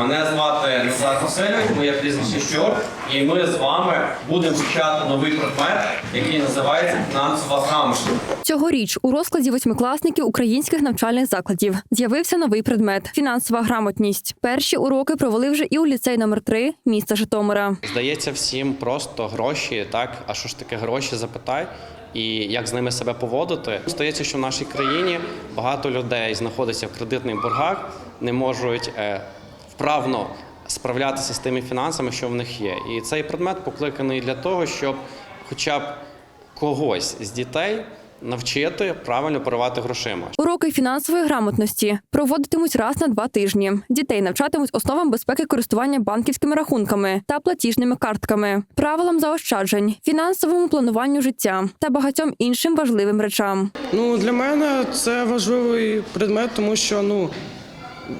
Мене звати Назар Васильович, моє прізвище Щор, і ми з вами будемо вивчати новий предмет, який називається фінансова грамотність. Цьогоріч у розкладі восьмикласників українських навчальних закладів з'явився новий предмет фінансова грамотність. Перші уроки провели вже і у ліцей номер 3 міста Житомира. Здається всім просто гроші, так? А що ж таке гроші? Запитай. І як з ними себе поводити? Здається, що в нашій країні багато людей знаходиться в кредитних боргах, не можуть е, вправно справлятися з тими фінансами, що в них є. І цей предмет покликаний для того, щоб хоча б когось з дітей навчити правильно керувати грошима. Уроки фінансової грамотності проводитимуть раз на два тижні. Дітей навчатимуть основам безпеки користування банківськими рахунками та платіжними картками, правилам заощаджень, фінансовому плануванню життя та багатьом іншим важливим речам. Ну, для мене це важливий предмет, тому що ну,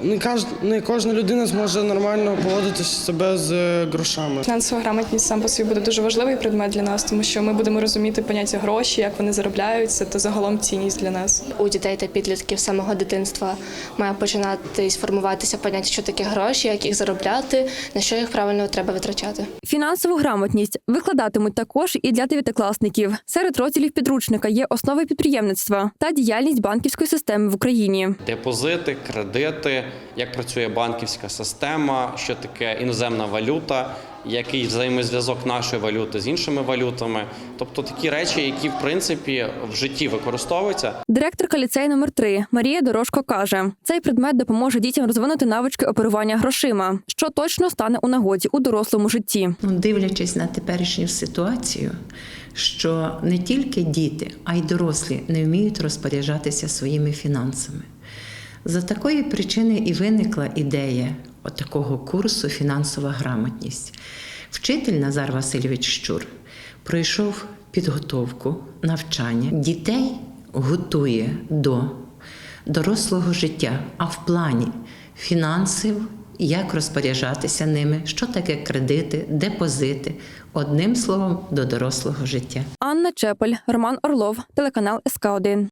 не, каж, не кожна людина зможе нормально поводити себе з е, грошами. Фінансова грамотність сам по собі буде дуже важливий предмет для нас, тому що ми будемо розуміти поняття гроші, як вони заробляються, та загалом цінність для нас. у дітей та підлітків з самого дитинства має починати сформуватися поняття, що таке гроші, як їх заробляти, на що їх правильно треба витрачати. Фінансову грамотність викладатимуть також і для дев'ятикласників. Серед розділів підручника є основи підприємництва та діяльність банківської системи в Україні. Депозити, кредити, як працює банківська система, що таке іноземна валюта, який взаємозв'язок нашої валюти з іншими валютами. Тобто такі речі, які в принципі в житті використовуються. Директорка ліцею номер 3 Марія Дорожко каже: цей предмет допоможе дітям розвинути навички оперування грошима, що точно стане у нагоді у дорослому житті. Ну, дивлячись на теперішню ситуацію, що не тільки діти, а й дорослі не вміють розпоряджатися своїми фінансами. За такої причини і виникла ідея такого курсу фінансова грамотність. Вчитель Назар Васильович Щур пройшов підготовку, навчання. Дітей готує до дорослого життя, а в плані фінансів, як розпоряджатися ними, що таке кредити, депозити, одним словом, до дорослого життя. Анна Чепель, Роман Орлов, телеканал СК 1